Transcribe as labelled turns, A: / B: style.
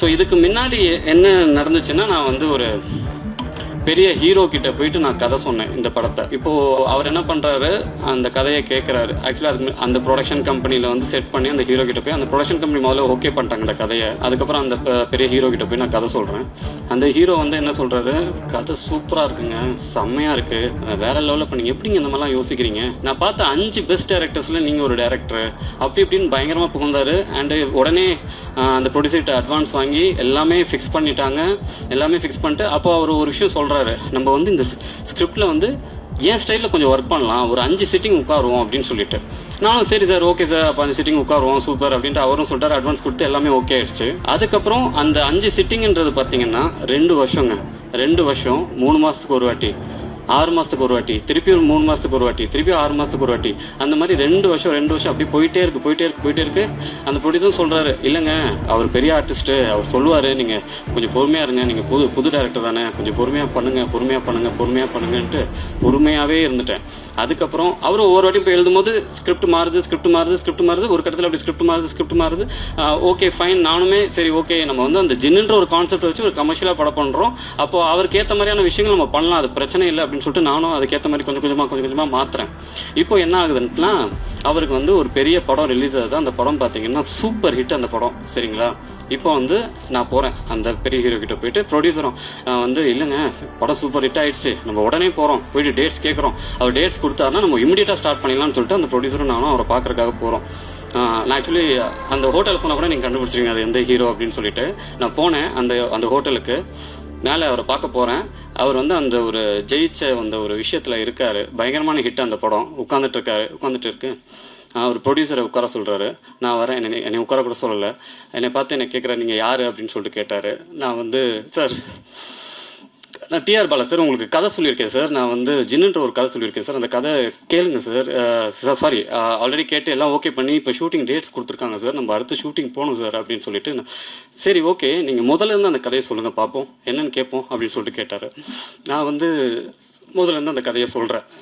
A: so இதுக்கு முன்னாடி என்ன நடந்துச்சுன்னா நான் வந்து ஒரு பெரிய ஹீரோ கிட்ட போயிட்டு நான் கதை சொன்னேன் இந்த படத்தை இப்போ அவர் என்ன பண்றாரு அந்த கதையை கேட்கிறாரு ஆக்சுவலா அது அந்த ப்ரொடக்ஷன் கம்பெனியில வந்து செட் பண்ணி அந்த ஹீரோ கிட்ட போய் அந்த ப்ரொடக்ஷன் கம்பெனி முதல்ல ஓகே பண்ணிட்டாங்க அந்த கதையை அதுக்கப்புறம் அந்த பெரிய ஹீரோ கிட்ட போய் நான் கதை சொல்றேன் அந்த ஹீரோ வந்து என்ன சொல்றாரு கதை சூப்பரா இருக்குங்க செம்மையா இருக்கு வேற லெவலில் பண்ணீங்க எப்படிங்க இந்த மாதிரிலாம் யோசிக்கிறீங்க நான் பார்த்த அஞ்சு பெஸ்ட் டேரக்டர்ஸ்ல நீங்க ஒரு டேரக்டர் அப்படி இப்படின்னு பயங்கரமா புகுந்தாரு அண்டு உடனே அந்த ப்ரொடியூசர்கிட்ட அட்வான்ஸ் வாங்கி எல்லாமே ஃபிக்ஸ் பண்ணிட்டாங்க எல்லாமே ஃபிக்ஸ் பண்ணிட்டு அப்போ அவர் ஒரு விஷயம் சொல்றாரு சொல்கிறாரு நம்ம வந்து இந்த ஸ்கிரிப்டில் வந்து என் ஸ்டைலில் கொஞ்சம் ஒர்க் பண்ணலாம் ஒரு அஞ்சு சிட்டிங் உட்காருவோம் அப்படின்னு சொல்லிட்டு நானும் சரி சார் ஓகே சார் அப்போ அஞ்சு சிட்டிங் உட்காருவோம் சூப்பர் அப்படின்ட்டு அவரும் சொல்லிட்டார் அட்வான்ஸ் கொடுத்து எல்லாமே ஓகே ஆயிடுச்சு அதுக்கப்புறம் அந்த அஞ்சு சிட்டிங்கன்றது பார்த்தீங்கன்னா ரெண்டு வருஷங்க ரெண்டு வருஷம் மூணு மாதத்துக்கு ஒரு வாட்டி ஆறு மாதத்துக்கு ஒரு வாட்டி திருப்பி ஒரு மூணு மாதத்துக்கு ஒரு வாட்டி திருப்பி ஆறு மாதத்துக்கு ஒரு வாட்டி அந்த மாதிரி ரெண்டு வருஷம் ரெண்டு வருஷம் அப்படி போயிட்டே இருக்கு போயிட்டே இருக்கு போயிட்டே இருக்கு அந்த ப்ரொடியூசரும் சொல்கிறாரு இல்லைங்க அவர் பெரிய ஆர்டிஸ்ட்டு அவர் சொல்லுவார் நீங்கள் கொஞ்சம் பொறுமையாக இருங்க நீங்கள் புது புது டேரக்டர் தானே கொஞ்சம் பொறுமையாக பண்ணுங்கள் பொறுமையாக பண்ணுங்கள் பொறுமையாக பண்ணுங்கன்ட்டு பொறுமையாகவே இருந்துட்டேன் அதுக்கப்புறம் அவரும் ஒவ்வொரு வாட்டியும் இப்போ எழுதும்போது ஸ்கிரிப்ட் மாறுது ஸ்கிரிப்ட் மாறுது ஸ்கிரிப்ட் மாறுது ஒரு கட்டத்தில் அப்படி ஸ்கிரிப்ட் மாறுது ஸ்கிரிப்ட் மாறுது ஓகே ஃபைன் நானுமே சரி ஓகே நம்ம வந்து அந்த ஜின்னுன்ற ஒரு கான்செப்ட் வச்சு ஒரு கமர்ஷியலாக படம் பண்ணுறோம் அப்போது அவருக்கு ஏற்ற மாதிரியான விஷயங்கள் நம்ம பண்ணலாம் அது பிரச்சனை இல்லை அப்படின்னு சொல்லிட்டு நானும் அதுக்கேற்ற மாதிரி கொஞ்சம் கொஞ்சமாக கொஞ்சம் கொஞ்சமாக மாற்றுறேன் இப்போ என்ன ஆகுதுன்னா அவருக்கு வந்து ஒரு பெரிய படம் ரிலீஸ் ஆகுது அந்த படம் பார்த்தீங்கன்னா சூப்பர் ஹிட் அந்த படம் சரிங்களா இப்போ வந்து நான் போகிறேன் அந்த பெரிய ஹீரோ கிட்ட போயிட்டு ப்ரொடியூசரும் வந்து இல்லைங்க படம் சூப்பர் ஹிட் ஆகிடுச்சு நம்ம உடனே போகிறோம் போயிட்டு டேட்ஸ் கேட்குறோம் அவர் டேட்ஸ் கொடுத்தாருனா நம்ம இமீடியட்டாக ஸ்டார்ட் பண்ணிடலாம்னு சொல்லிட்டு அந்த ப்ரொடியூசரும் நானும் அவரை பார்க்குறக்காக போகிறோம் நான் ஆக்சுவலி அந்த ஹோட்டல் சொன்னால் கூட நீங்கள் கண்டுபிடிச்சிருங்க அது எந்த ஹீரோ அப்படின்னு சொல்லிட்டு நான் போனேன் அந்த அந்த ஹோட்டலுக்கு மேலே அவரை பார்க்க போகிறேன் அவர் வந்து அந்த ஒரு ஜெயிச்ச அந்த ஒரு விஷயத்தில் இருக்கார் பயங்கரமான ஹிட் அந்த படம் உட்காந்துட்டு இருக்காரு உட்காந்துட்டு இருக்கு அவர் ப்ரொடியூசரை உட்கார சொல்கிறாரு நான் வரேன் என்னை என்னை உட்கார கூட சொல்லலை என்னை பார்த்து என்னை கேட்குறேன் நீங்கள் யார் அப்படின்னு சொல்லிட்டு கேட்டார் நான் வந்து சார் நான் டிஆர் பாலா சார் உங்களுக்கு கதை சொல்லியிருக்கேன் சார் நான் வந்து ஜின்னுன்ற ஒரு கதை சொல்லியிருக்கேன் சார் அந்த கதை கேளுங்க சார் சாரி ஆல்ரெடி கேட்டு எல்லாம் ஓகே பண்ணி இப்போ ஷூட்டிங் டேட்ஸ் கொடுத்துருக்காங்க சார் நம்ம அடுத்த ஷூட்டிங் போகணும் சார் அப்படின்னு சொல்லிட்டு சரி ஓகே நீங்கள் முதல்ல இருந்து அந்த கதையை சொல்லுங்கள் பார்ப்போம் என்னென்னு கேட்போம் அப்படின்னு சொல்லிட்டு கேட்டார் நான் வந்து முதல்ல இருந்து அந்த கதையை சொல்கிறேன்